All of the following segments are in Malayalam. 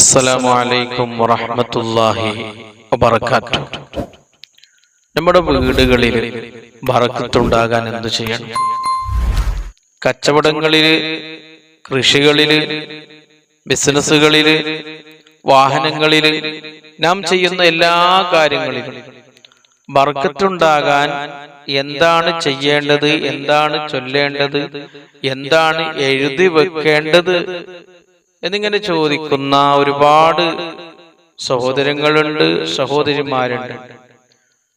അസ്സലാമു അലൈക്കും വറഹ്മത്തുള്ളാഹി വബറകാതുഹു. നമ്മുടെ വീടുകളിൽ ബറക്കത്തുണ്ടാകാൻ എന്ത് ചെയ്യണം? കച്ചവടങ്ങളിൽ കൃഷികളിൽ ബിസിനസ്സുകളിൽ വാഹനങ്ങളിൽ നാം ചെയ്യുന്ന എല്ലാ കാര്യങ്ങളിലും ബർക്കത്തുണ്ടാകാൻ എന്താണ് ചെയ്യേണ്ടത് എന്താണ് ചൊല്ലേണ്ടത് എന്താണ് എഴുതി വെക്കേണ്ടത് എന്നിങ്ങനെ ചോദിക്കുന്ന ഒരുപാട് സഹോദരങ്ങളുണ്ട് സഹോദരിമാരുണ്ട്.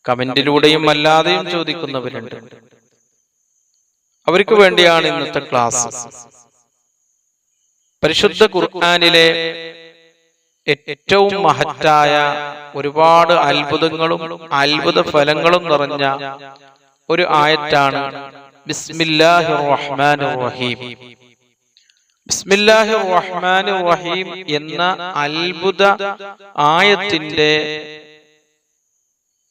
കമന്റിലൂടെയും അല്ലാതെയും ചോദിക്കുന്നവരുണ്ട്. അവർക്ക് വേണ്ടിയാണ് ഇന്നത്തെ ക്ലാസ്. പരിശുദ്ധ ഖുർആനിലെ ഏറ്റവും മഹത്തായ ഒരുപാട് അത്ഭുതങ്ങളും അത്ഭുത ഫലങ്ങളും നിറഞ്ഞ ഒരു ആയത്താണ് ബിസ്മില്ലാഹിർ റഹ്മാനിർ റഹീം. ബിസ്മില്ലാഹിർ റഹ്മാനിർ റഹീം എന്ന അത്ഭുത ആയത്തിന്റെ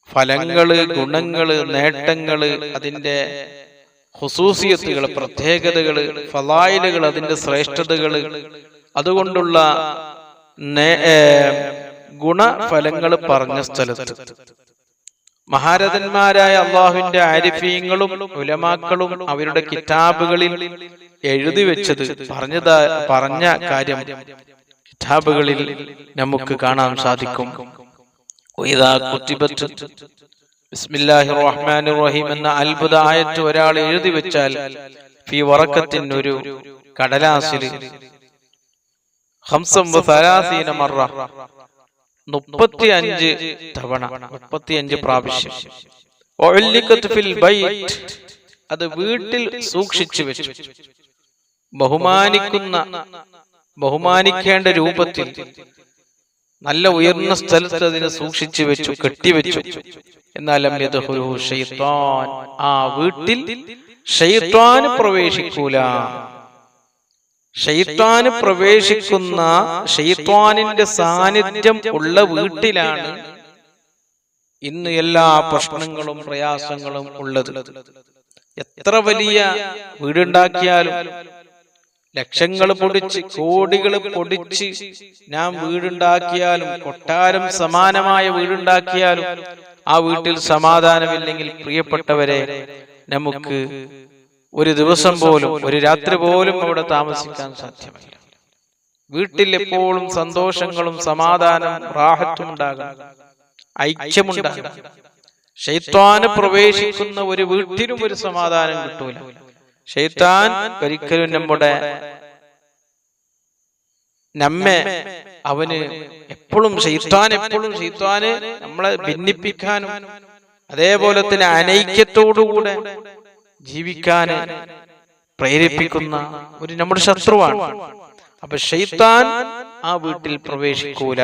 ഫലങ്ങൾ ഗുണങ്ങൾ നേട്ടങ്ങൾ അതിന്റെ ഹുസൂസിയത്തുകൾ പ്രത്യേകതകൾ ഫലായിലുകൾ അതിന്റെ ശ്രേഷ്ഠതകൾ അതുകൊണ്ടുള്ള ഗുണഫലങ്ങൾ പറഞ്ഞ സ്ഥലത്ത്. മഹാരഥന്മാരായ അള്ളാഹുവിന്റെ ആരിഫീങ്ങളും ഉലമാക്കളും അവരുടെ കിതാബുകളിൽ എഴുതി വെച്ചത് പറഞ്ഞത പറഞ്ഞ കാര്യം കിതാബുകളിൽ നമുക്ക് കാണാൻ സാധിക്കും. ബിസ്മില്ലാഹി റഹ്മാൻ റഹീം എന്ന അത്ഭുത ആയത്ത് ഒരാൾ എഴുതി വെച്ചാൽ ഫി വറക്കത്തിൻ ഒരു കടലാസിൽ ഹംസം മറ. മുപ്പത്തി അഞ്ച് തവണ മുപ്പത്തി അഞ്ച് പ്രാവശ്യം അത് വീട്ടിൽ സൂക്ഷിച്ചു വെച്ചു. ബഹുമാനിക്കുന്ന ബഹുമാനിക്കേണ്ട രൂപത്തിൽ നല്ല ഉയർന്ന സ്ഥലത്ത് അതിനെ സൂക്ഷിച്ചു വെച്ചു കെട്ടിവെച്ചു എന്നാലും ആ വീട്ടിൽ പ്രവേശിക്കൂല. ഷെയ്ത്താന് പ്രവേശിക്കുന്ന ഷെയ്ത്താനിന്റെ സാന്നിധ്യം ഉള്ള വീട്ടിലാണ് ഇന്ന് എല്ലാ പ്രശ്നങ്ങളും പ്രയാസങ്ങളും ഉള്ളത്. എത്ര വലിയ വീടുണ്ടാക്കിയാലും ലക്ഷങ്ങൾ പൊടിച്ച് കോടികൾ പൊടിച്ച് ഞാൻ വീടുണ്ടാക്കിയാലും കൊട്ടാരം സമാനമായ വീടുണ്ടാക്കിയാലും ആ വീട്ടിൽ സമാധാനമില്ലെങ്കിൽ പ്രിയപ്പെട്ടവരെ നമുക്ക് ഒരു ദിവസം പോലും ഒരു രാത്രി പോലും അവിടെ താമസിക്കാൻ സാധ്യമല്ല. വീട്ടിൽ എപ്പോഴും സന്തോഷങ്ങളും സമാധാനം റാഹത്തും ഉണ്ടാകാം. ഐക്യമുണ്ടാകാം. ഷെയ്ത്താന് പ്രവേശിക്കുന്ന ഒരു വീട്ടിനും ഒരു സമാധാനം കിട്ടൂല. ഷെയ്ത്താൻ ഒരിക്കലും നമ്മുടെ നമ്മെ അവന് എപ്പോഴും ഷെയ്ത്താൻ എപ്പോഴും ഷെയ്ത്താന് നമ്മളെ ഭിന്നിപ്പിക്കാനും അതേപോലെ തന്നെ അനൈക്യത്തോടുകൂടെ ജീവിക്കാന് പ്രേരിപ്പിക്കുന്ന ഒരു നമ്മുടെ ശത്രുവാണ്. അപ്പൊ ഷെയ്ത്താൻ ആ വീട്ടിൽ പ്രവേശിക്കൂല.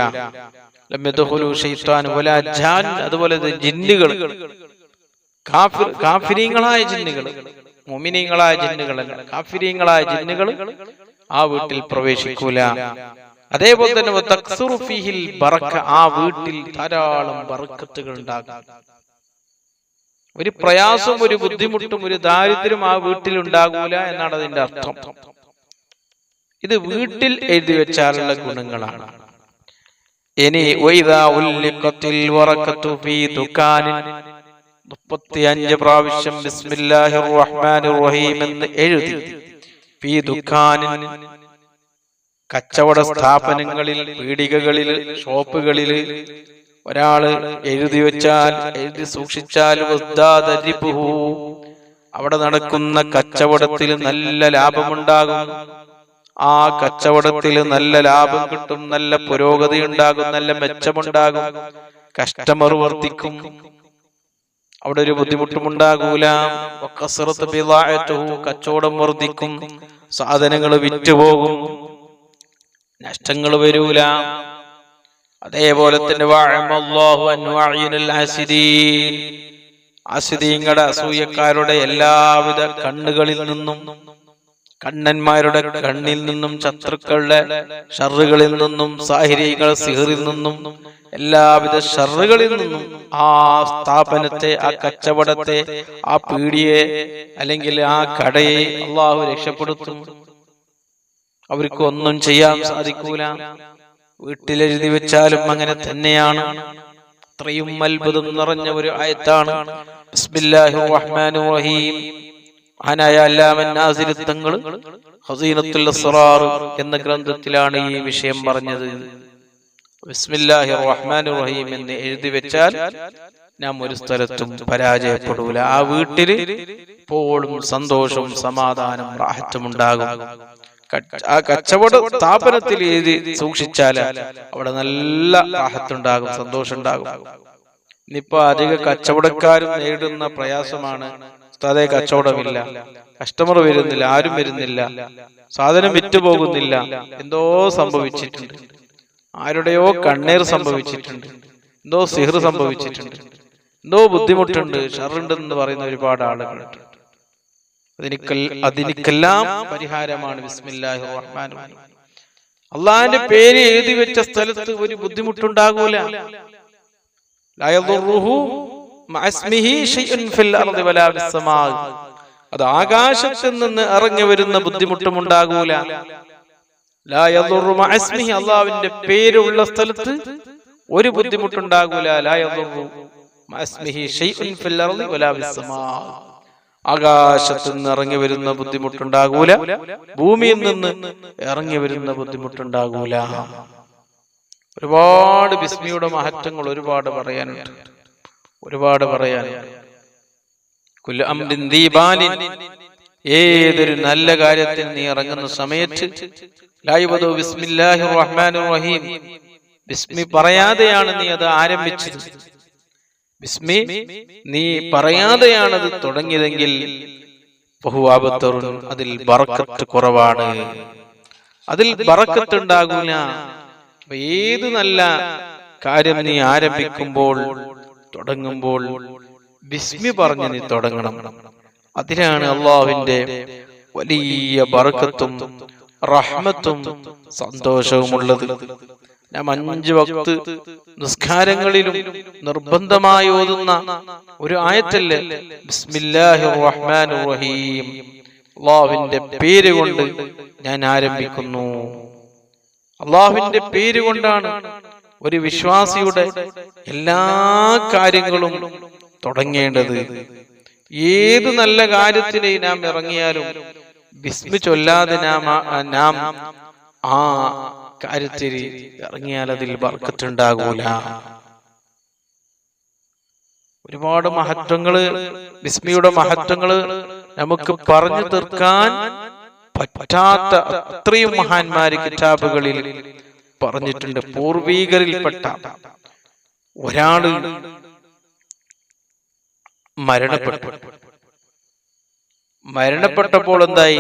അതുപോലെ ജിന്നുകൾ. കാഫിരീങ്ങളായ ജിന്നുകൾ മുമിനീങ്ങളായ ജിന്നുകളല്ല കാഫിരീങ്ങളായ ജിന്നുകൾ ആ വീട്ടിൽ പ്രവേശിക്കൂല. അതേപോലെ തന്നെ ആ വീട്ടിൽ ധാരാളം ബറക്കത്തുകൾ ഉണ്ടാകും. ഒരു പ്രയാസം ഒരു ബുദ്ധിമുട്ടും ഒരു ദാരിദ്ര്യം ആ വീട്ടിൽ ഉണ്ടാകൂല എന്നാണ് അതിന്റെ അർത്ഥം. ഇത് വീട്ടിൽ എഴുതി വെച്ചാലുള്ള ഗുണങ്ങളാണ്. ഇനി ദുകാനിൻ മുപ്പത്തിയഞ്ച് പ്രാവശ്യം ബിസ്മില്ലാഹിർ റഹ്മാനിർ റഹീം എന്ന് എഴുതി. ഫീ ദുഃഖാനിൻ. കച്ചവട സ്ഥാപനങ്ങളിൽ പീടികകളിൽ ഷോപ്പുകളിൽ ഒരാൾ എഴുതി വെച്ചാൽ എഴുതി സൂക്ഷിച്ചാൽ. അവിടെ നടക്കുന്ന കച്ചവടത്തിൽ നല്ല ലാഭമുണ്ടാകും. ആ കച്ചവടത്തിൽ നല്ല ലാഭം കിട്ടും നല്ല പുരോഗതി ഉണ്ടാകും നല്ല മെച്ചമുണ്ടാകും. കസ്റ്റമർ വർദ്ധിക്കും. അവിടെ ഒരു ബുദ്ധിമുട്ടും ഉണ്ടാകൂല. കച്ചവടം വർദ്ധിക്കും. സാധനങ്ങൾ വിറ്റുപോകും. നഷ്ടങ്ങൾ വരൂല. അതേപോലെ തന്നെ ആസിദീങ്ങളുടെ അസൂയക്കാരുടെ എല്ലാവിധ കണ്ണുകളിൽ നിന്നും കണ്ണന്മാരുടെ കണ്ണിൽ നിന്നും ശത്രുക്കളുടെ ഷറുകളിൽ നിന്നും സാഹിരികൾ സിഹറിൽ നിന്നും എല്ലാവിധ ഷറുകളിൽ നിന്നും ആ സ്ഥാപനത്തെ ആ കച്ചവടത്തെ ആ പീടിയെ അല്ലെങ്കിൽ ആ കടയെ അള്ളാഹു രക്ഷപ്പെടുത്തും. അവർക്ക് ഒന്നും ചെയ്യാൻ സാധിക്കൂല. വീട്ടിലെഴുതി വെച്ചാലും അങ്ങനെ തന്നെയാണ്. അത്രയും അത്ഭുതം നിറഞ്ഞ ഒരു ആയത്താണ്. തങ്ങൾ ഹസീനത്തുൽ അസ്റാർ എന്ന ഗ്രന്ഥത്തിലാണ് ഈ വിഷയം പറഞ്ഞത്. ബിസ്മില്ലാഹിർ റഹ്മാനിർ റഹീം എന്ന് എഴുതി വെച്ചാൽ നാം ഒരു സ്ഥലത്തും പരാജയപ്പെടൂല. ആ വീട്ടിൽ എപ്പോഴും സന്തോഷവും സമാധാനം റാഹത്തും ഉണ്ടാകും. ആ കച്ചവട സ്ഥാപനത്തിൽ എഴുതി സൂക്ഷിച്ചാൽ അവിടെ നല്ല ആഹത്തുണ്ടാകും സന്തോഷം ഉണ്ടാകും ഇന്നിപ്പോ അധിക കച്ചവടക്കാരും നേരിടുന്ന പ്രയാസമാണ്. ഉസ്താദെ കച്ചവടമില്ല. കസ്റ്റമർ വരുന്നില്ല ആരും വരുന്നില്ല. സാധനം വിറ്റുപോകുന്നില്ല. എന്തോ സംഭവിച്ചിട്ടുണ്ട്. ആരുടെയോ കണ്ണീർ സംഭവിച്ചിട്ടുണ്ട്. എന്തോ സിഹർ സംഭവിച്ചിട്ടുണ്ട്. എന്തോ ബുദ്ധിമുട്ടുണ്ട്. ഷറുണ്ടെന്ന് പറയുന്ന ഒരുപാട് ആളുകളുണ്ട്. അതിനിക്കൽ അതിനിക്കെല്ലാം പരിഹാരമാണ്. ബിസ്മില്ലാഹി റഹ്മാൻ അള്ളാഹിന്റെ പേര് എഴുതി വെച്ച സ്ഥലത്ത് ഒരു ബുദ്ധിമുട്ടുണ്ടാകൂല. അത് ആകാശത്തിൽ നിന്ന് ഇറങ്ങി വരുന്ന ബുദ്ധിമുട്ടും ഉണ്ടാകൂല അള്ളാവിന്റെ പേരുള്ള സ്ഥലത്ത് ഒരു ബുദ്ധിമുട്ടുണ്ടാകൂല. ലാ ആകാശത്ത് നിന്ന് ഇറങ്ങി വരുന്ന ബുദ്ധിമുട്ടുണ്ടാകൂല ഭൂമിയിൽ നിന്ന് ഇറങ്ങി വരുന്ന ബുദ്ധിമുട്ടുണ്ടാകൂല. ഒരുപാട് ബിസ്മിയുടെ മഹത്വങ്ങൾ ഒരുപാട് പറയാനുണ്ട്. ഒരുപാട് പറയാനുണ്ട്. ഏതൊരു നല്ല കാര്യത്തിൽ നീ ഇറങ്ങുന്ന സമയത്ത് ബിസ്മില്ലാഹി റഹ്മാൻ റഹീം ബിസ്മി പറയാതെയാണ് നീ അത് ആരംഭിച്ചത്. ബിസ്മി നീ പറയാതെയാണ് അത് തുടങ്ങിയതെങ്കിൽ ബഹുവാപത്തറും അതിൽ ബറക്കത്ത് കുറവാണ്. അതിൽ ബറക്കത്ത് ഉണ്ടാകൂല ഏത് നല്ല കാര്യം നീ ആരംഭിക്കുമ്പോൾ തുടങ്ങുമ്പോൾ ബിസ്മി പറഞ്ഞ് നീ തുടങ്ങണം. അതിനാണ് അള്ളാഹുവിന്റെ വലിയ ബറക്കത്തും റഹ്മത്തും സന്തോഷവുമുള്ളത്. നാം അഞ്ച് വക്ത് നിസ്കാരങ്ങളിലും നിർബന്ധമായി ഓതുന്ന ഒരു ആയത്തല്ലേ? ബിസ്മില്ലാഹിർ റഹ്മാനിർ റഹീം അള്ളാഹുവിന്റെ പേര് കൊണ്ട് ഞാൻ ആരംഭിക്കുന്നു. അള്ളാഹുവിന്റെ പേര് കൊണ്ടാണ് ഒരു വിശ്വാസിയുടെ എല്ലാ കാര്യങ്ങളും തുടങ്ങേണ്ടത്. ഏത് നല്ല കാര്യത്തിനെ നാം ഇറങ്ങിയാലും ബിസ്മി ചൊല്ലാതെ നാം നാം ആ കാര്യത്തിൽ ഇറങ്ങിയാൽ അതിൽ വർക്കത്തുണ്ടാകൂല ഒരുപാട് മഹത്വങ്ങൾ ബിസ്മിയുടെ മഹത്വങ്ങൾ നമുക്ക് പറഞ്ഞു തീർക്കാൻ പറ്റാത്ത അത്രയും മഹാന്മാര് കിതാബുകളിൽ പറഞ്ഞിട്ടുണ്ട്. പൂർവീകരിൽപ്പെട്ട ഒരാൾ മരണപ്പെട്ടു. മരണപ്പെട്ടപ്പോൾ എന്തായി?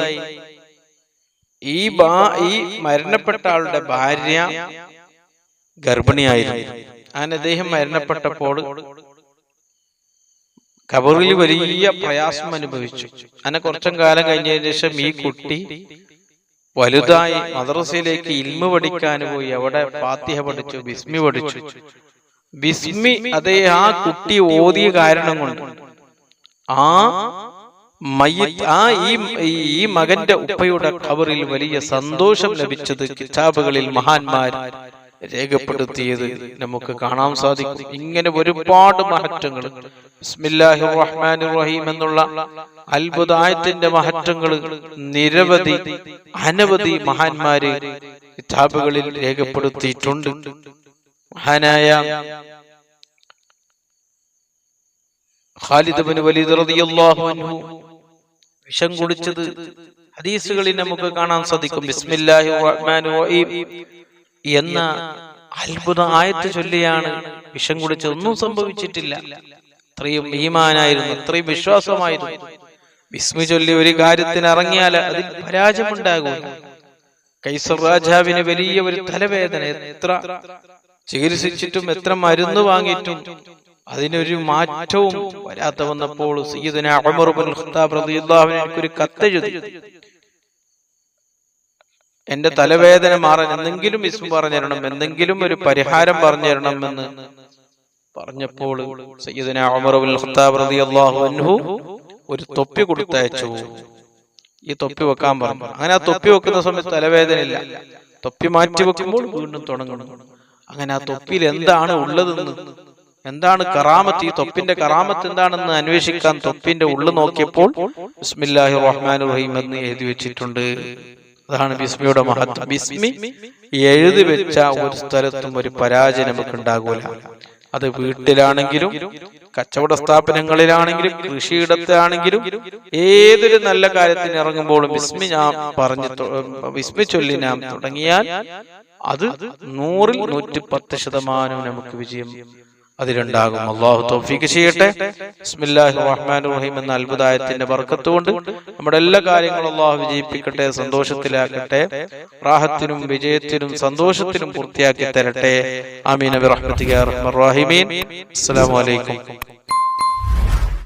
ഈ ബാ ഈ മരണപ്പെട്ട ആളുടെ ഭാര്യ ഗർഭിണിയായിരുന്നു. അങ്ങനെ അദ്ദേഹം മരണപ്പെട്ടപ്പോൾ കബറിൽ വലിയ പ്രയാസം അനുഭവിച്ചു. അങ്ങനെ കുറച്ചും കാലം കഴിഞ്ഞതിന് ശേഷം ഈ കുട്ടി വലുതായി മദ്രസയിലേക്ക് ഇൽമ പഠിക്കാൻ പോയി. അവിടെ ഫാത്തിഹ പഠിച്ചു ബിസ്മി പഠിച്ചു. ബിസ്മി അതേ ആ കുട്ടി ഓതിയ കാരണം കൊണ്ട് ആ മയ്യത്ത് ആ ഈ ഈ മകന്റെ ഉപ്പയുടെ ഖബറിൽ വലിയ സന്തോഷം ലഭിച്ചത് കിതാബുകളിൽ മഹാന്മാർ രേഖപ്പെടുത്തിയത് നമുക്ക് കാണാൻ സാധിക്കും. ഇങ്ങനെ ഒരുപാട് മഹത്വങ്ങൾ ബിസ്മില്ലാഹി റഹ്മാൻ റഹീം എന്നുള്ള അത്ഭുതായത്തിന്റെ മഹത്വങ്ങൾ നിരവധി അനവധി മഹാന്മാര് കിതാബുകളിൽ രേഖപ്പെടുത്തിയിട്ടുണ്ട്. മഹാനായ ഖാലിദ് ബിൻ വലീദ് റളിയല്ലാഹു അൻഹു വിഷം കുടിച്ചത്. ഹദീസുകളിൽ നമുക്ക് കാണാൻ സാധിക്കും. ബിസ്മില്ലാഹി എന്ന അത്ഭുത ആയത്ത് ചൊല്ലിയാണ് വിഷം കുടിച്ചത്. ഒന്നും സംഭവിച്ചിട്ടില്ല. അത്രയും ഈമാനായിരുന്നു. അത്രയും വിശ്വാസമായിരുന്നു. ബിസ്മി ചൊല്ലി ഒരു കാര്യത്തിന് ഇറങ്ങിയാൽ അതിൽ പരാജയമുണ്ടാകും. കൈസർ രാജാവിന് വലിയ ഒരു തലവേദന. എത്ര ചികിത്സിച്ചിട്ടും എത്ര മരുന്ന് വാങ്ങിയിട്ടും അതിനൊരു മാറ്റവും വരാത്ത വന്നപ്പോൾ ഖത്താബ് കത്തെഴുതി എന്റെ തലവേദന മാറാൻ എന്തെങ്കിലും ഇസ്മ പറഞ്ഞു തരണം എന്തെങ്കിലും ഒരു പരിഹാരം പറഞ്ഞു തരണം എന്ന് പറഞ്ഞപ്പോൾ സയ്യിദുന ഖത്താബ് റളിയല്ലാഹു അൻഹു ഒരു തൊപ്പി കൊടുത്തയച്ചു. ഈ തൊപ്പി വെക്കാൻ പറഞ്ഞു. അങ്ങനെ ആ തൊപ്പി വെക്കുന്ന സമയത്ത് തലവേദന ഇല്ല. തൊപ്പി മാറ്റി വെക്കുമ്പോൾ വീണ്ടും തുടങ്ങണം അങ്ങനെ ആ തൊപ്പിയിൽ എന്താണ് ഉള്ളതെന്ന് എന്താണ് കറാമത്ത്? ഈ തൊപ്പിന്റെ കറാമത്ത് എന്താണെന്ന് അന്വേഷിക്കാൻ തൊപ്പിന്റെ ഉള്ളു നോക്കിയപ്പോൾ ബിസ്മില്ലാഹി റഹ്മാൻ റഹീം എന്ന് എഴുതി വെച്ചിട്ടുണ്ട്. അതാണ് ബിസ്മിയുടെ മഹത്വം. ബിസ്മി എഴുതി വെച്ച ഒരു സ്ഥലത്തും ഒരു പരാജയം നമുക്ക് ഉണ്ടാകൂല അത് വീട്ടിലാണെങ്കിലും കച്ചവട സ്ഥാപനങ്ങളിലാണെങ്കിലും കൃഷിയിടത്താണെങ്കിലും ഏതൊരു നല്ല കാര്യത്തിന് ഇറങ്ങുമ്പോഴും ബിസ്മി ഞാൻ പറഞ്ഞു വിസ്മി ബിസ്മി ചൊല്ലി ഞാൻ തുടങ്ങിയാൽ അത് നൂറിൽ നൂറ്റി പത്ത് ശതമാനം നമുക്ക് വിജയം അതിലുണ്ടാകും. അള്ളാഹു തോഫിക്ക് ചെയ്യട്ടെ. ബിസ്മില്ലാഹി റഹ്മാൻ റഹീം എന്ന അത്ഭുതായത്തിന്റെ വർക്കത്തുകൊണ്ട് നമ്മുടെ എല്ലാ കാര്യങ്ങളും അള്ളാഹു വിജയിപ്പിക്കട്ടെ സന്തോഷത്തിലാക്കട്ടെ റാഹത്തിനും വിജയത്തിനും സന്തോഷത്തിനും പൂർത്തിയാക്കി തരട്ടെ. അമീൻ അബി റഹ്മർ റഹീമീൻ. അസ്സലാമു അലൈക്കും.